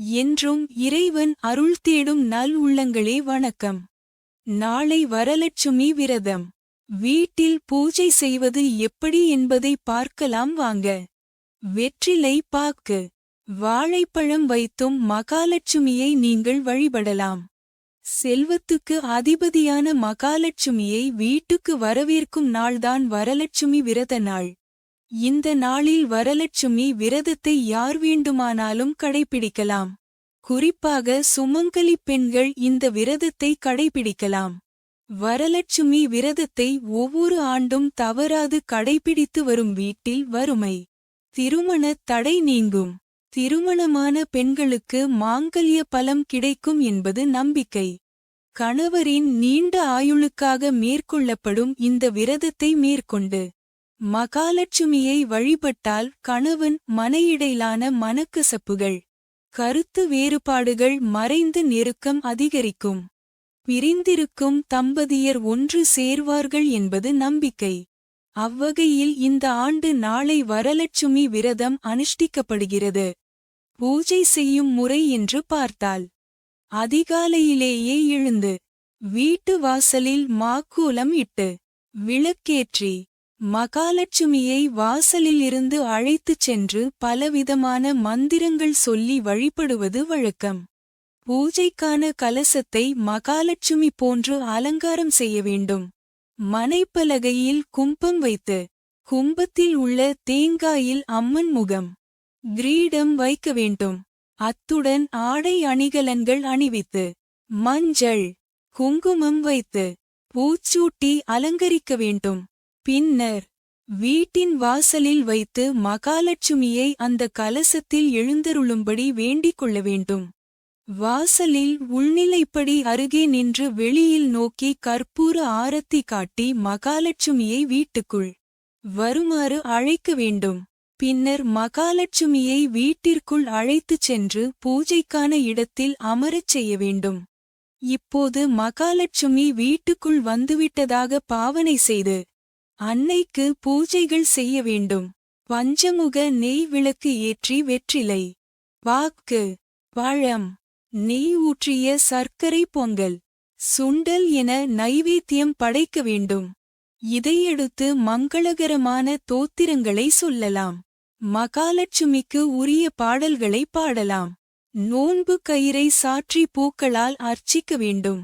என்றும் இறைவன் அருள் தேடும் நல் உள்ளங்களே வணக்கம். நாளை வரலட்சுமி விரதம். வீட்டில் பூஜை செய்வது எப்படி என்பதை பார்க்கலாம் வாங்க. வெற்றிலை பாக்கு. வாழைப்பழம் வைத்தும் மகாலட்சுமியை நீங்கள் வழிபடலாம். செல்வத்துக்கு அதிபதியான மகாலட்சுமியை வீட்டுக்கு வரவேற்கும் நாள்தான் வரலட்சுமி விரத நாள். இந்த நாளில் வரலட்சுமி விரதத்தை யார் வேண்டுமானாலும் கடைபிடிக்கலாம். குறிப்பாக சுமங்கலி பெண்கள் இந்த விரதத்தை கடைபிடிக்கலாம். வரலட்சுமி விரதத்தை ஒவ்வொரு ஆண்டும் தவறாது கடைபிடித்து வரும் வீட்டில் வறுமை. திருமண தடை நீங்கும். திருமணமான பெண்களுக்கு மாங்கல்ய பலம் கிடைக்கும் என்பது நம்பிக்கை. கணவரின் நீண்ட ஆயுளுக்காக மேற்கொள்ளப்படும் இந்த விரதத்தை மேற்கொண்டு மகாலட்சுமியை வழிபட்டால் கணவன் மனையிடையிலான மனக்கசப்புகள் கருத்து வேறுபாடுகள் மறைந்து நெருக்கம் அதிகரிக்கும். பிரிந்திருக்கும் தம்பதியர் ஒன்று சேர்வார்கள் என்பது நம்பிக்கை. அவ்வகையில் இந்த ஆண்டு நாளை வரலட்சுமி விரதம் அனுஷ்டிக்கப்படுகிறது. பூஜை செய்யும் முறை என்று பார்த்தால் அதிகாலையிலேயே எழுந்து வீட்டு வாசலில் மாக்கூலம் இட்டு விளக்கேற்றி மகாலட்சுமியை வாசலில் இருந்து அழைத்துச் சென்று பலவிதமான மந்திரங்கள் சொல்லி வழிபடுவது வழக்கம். பூஜைக்கான கலசத்தை மகாலட்சுமி போன்று அலங்காரம் செய்ய வேண்டும். மனைப்பலகையில் கும்பம் வைத்து கும்பத்தில் உள்ள தேங்காயில் அம்மன் முகம் கிரீடம் வைக்க வேண்டும். அத்துடன் ஆடை அணிகலன்கள் அணிவித்து மஞ்சள் குங்குமம் வைத்து பூச்சூட்டி அலங்கரிக்க வேண்டும். பின்னர் வீட்டின் வாசலில் வைத்து மகாலட்சுமியை அந்த கலசத்தில் எழுந்தருளும்படி வேண்டிக் கொள்ள வேண்டும். வாசலில் உள்நிலைப்படி அருகே நின்று வெளியில் நோக்கி கற்பூர ஆரத்தி காட்டி மகாலட்சுமியை வீட்டுக்குள் வருமாறு அழைக்க வேண்டும். பின்னர் மகாலட்சுமியை வீட்டிற்குள் அழைத்துச் சென்று பூஜைக்கான இடத்தில் அமரச் செய்ய வேண்டும். இப்போது மகாலட்சுமி வீட்டுக்குள் வந்துவிட்டதாக பாவனை செய்து அன்னைக்கு பூஜைகள் செய்ய வேண்டும். பஞ்சமுக நெய் விளக்கு ஏற்றி வெற்றிலை. வாக்கு. பழம். நெய் ஊற்றிய சர்க்கரை பொங்கல். சுண்டல் என நைவேத்தியம் படைக்க வேண்டும். இதையடுத்து மங்களகரமான தோத்திரங்களை சொல்லலாம். மகாலட்சுமிக்கு உரிய பாடல்களை பாடலாம். நோன்பு கயிறை சாற்றி பூக்களால் அர்ச்சிக்க வேண்டும்.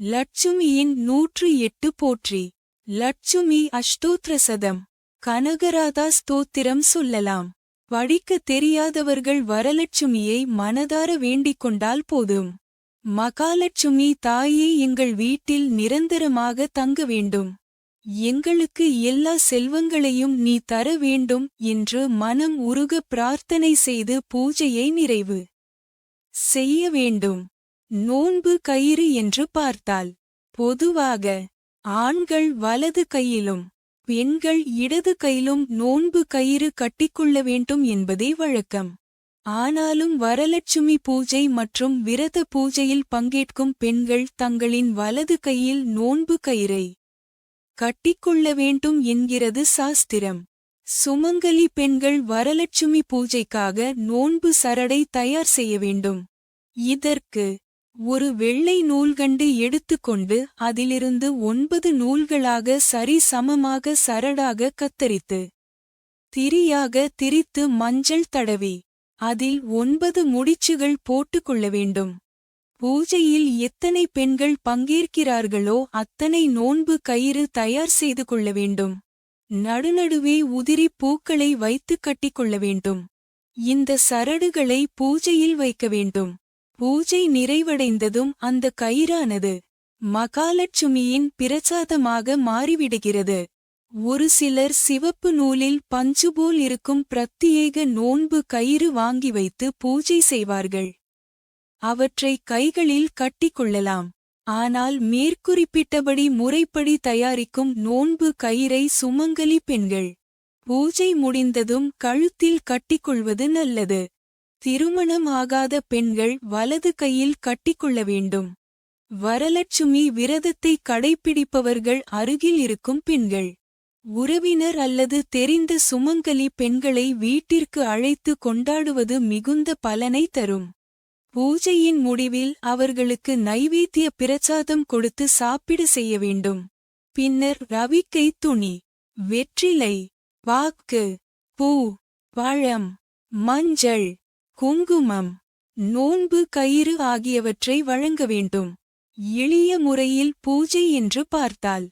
லட்சுமியின் நூற்று எட்டு போற்றி. லட்சுமி அஷ்டோத்ரசதம். கனகராதா ஸ்தோத்திரம் சொல்லலாம். படிக்க தெரியாதவர்கள் வரலட்சுமியை மனதார வேண்டிக் கொண்டால் போதும். மகாலட்சுமி தாயே எங்கள் வீட்டில் நிரந்தரமாக தங்க வேண்டும். எங்களுக்கு எல்லா செல்வங்களையும் நீ தர வேண்டும் என்று மனம் உருக பிரார்த்தனை செய்து பூஜையை நிறைவு செய்ய வேண்டும். நோன்பு கயிறு என்று பார்த்தால் பொதுவாக ஆண்கள் வலது கையிலும் பெண்கள் இடது கையிலும் நோன்பு கயிறு கட்டிக்கொள்ள வேண்டும் என்பதே வழக்கம். ஆனாலும் வரலட்சுமி பூஜை மற்றும் விரத பூஜையில் பங்கேற்கும் பெண்கள் தங்களின் வலது கையில் நோன்பு கயிறை கட்டிக்கொள்ள வேண்டும் என்கிறது சாஸ்திரம். சுமங்கலி பெண்கள் வரலட்சுமி பூஜைக்காக நோன்பு சரடை தயார் செய்ய வேண்டும். இதற்கு ஒரு வெள்ளை நூல்கண்டு எடுத்துக்கொண்டு அதிலிருந்து ஒன்பது நூல்களாக சரி சமமாக சரடாக கத்தரித்து திரியாக திரித்து மஞ்சள் தடவி அதில் ஒன்பது முடிச்சுகள் போட்டுக்கொள்ள வேண்டும். பூஜையில் எத்தனை பெண்கள் பங்கேற்கிறார்களோ அத்தனை நோன்பு கயிறு தயார் செய்து கொள்ள வேண்டும். நடுநடுவே உதிரி பூக்களை வைத்து கட்டிக்கொள்ள வேண்டும். இந்த சரடுகளை பூஜையில் வைக்க வேண்டும். பூஜை நிறைவடைந்ததும் அந்த கயிறானது மகாலட்சுமியின் பிரசாதமாக மாறிவிடுகிறது. ஒரு சிலர் சிவப்பு நூலில் பஞ்சுபோல் இருக்கும் பிரத்யேக நோன்பு கயிறு வாங்கி வைத்து பூஜை செய்வார்கள். அவற்றை கைகளில் கட்டிக்கொள்ளலாம். ஆனால் மேற்குறிப்பிட்டபடி முறைப்படி தயாரிக்கும் நோன்பு கயிறை சுமங்கலி பெண்கள். பூஜை முடிந்ததும் கழுத்தில் கட்டிக்கொள்வது நல்லது. திருமணம் ஆகாத பெண்கள் வலது கையில் கட்டிக்கொள்ள வேண்டும். வரலட்சுமி விரதத்தை கடைப்பிடிப்பவர்கள் அருகில் இருக்கும் பெண்கள். உறவினர் அல்லது தெரிந்த சுமங்கலி பெண்களை வீட்டிற்கு அழைத்து கொண்டாடுவது மிகுந்த பலனை தரும். பூஜையின் முடிவில் அவர்களுக்கு நைவேத்திய பிரசாதம் கொடுத்து சாப்பிட செய்ய வேண்டும். பின்னர் ரவிக்கை துணி வெற்றிலை வாக்கு பூ பழம் மஞ்சள் குங்குமம் நோன்பு கயிறு ஆகியவற்றை வழங்க வேண்டும். எளிய முறையில் பூஜை என்று பார்த்தால்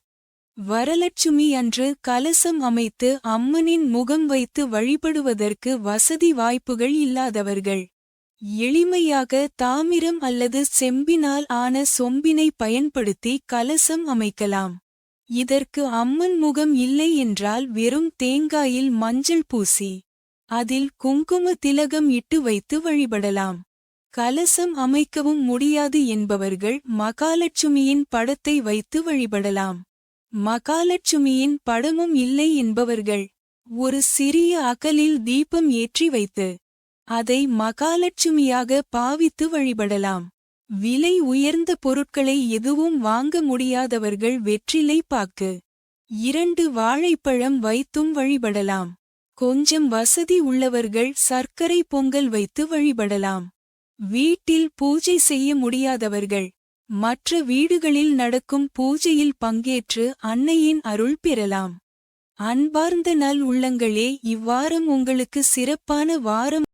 வரலட்சுமி அன்று கலசம் அமைத்து அம்மனின் முகம் வைத்து வழிபடுவதற்கு வசதி வாய்ப்புகள் இல்லாதவர்கள். எளிமையாக தாமிரம் அல்லது செம்பினால் ஆன சொம்பினை பயன்படுத்தி கலசம் அமைக்கலாம். இதற்கு அம்மன் முகம் இல்லை என்றால் வெறும் தேங்காயில் மஞ்சள் பூசி. அதில் குங்கும திலகம் இட்டு வைத்து வழிபடலாம். கலசம் அமைக்கவும் முடியாது என்பவர்கள் மகாலட்சுமியின் படத்தை வைத்து வழிபடலாம். மகாலட்சுமியின் படமும் இல்லை என்பவர்கள் ஒரு சிறிய அகலில் தீபம் ஏற்றி வைத்து அதை மகாலட்சுமியாக பாவித்து வழிபடலாம். விலை உயர்ந்த பொருட்களை எதுவும் வாங்க முடியாதவர்கள் வெற்றிலை பாக்கு இரண்டு வாழைப்பழம் வைத்தும் வழிபடலாம். கொஞ்சம் வசதி உள்ளவர்கள் சர்க்கரை பொங்கல் வைத்து வழிபடலாம். வீட்டில் பூஜை செய்ய முடியாதவர்கள். மற்ற வீடுகளில் நடக்கும் பூஜையில் பங்கேற்று அன்னையின் அருள் பெறலாம். அன்பார்ந்த நல் உள்ளங்களே இவ்வாரம் உங்களுக்கு சிறப்பான வாரம்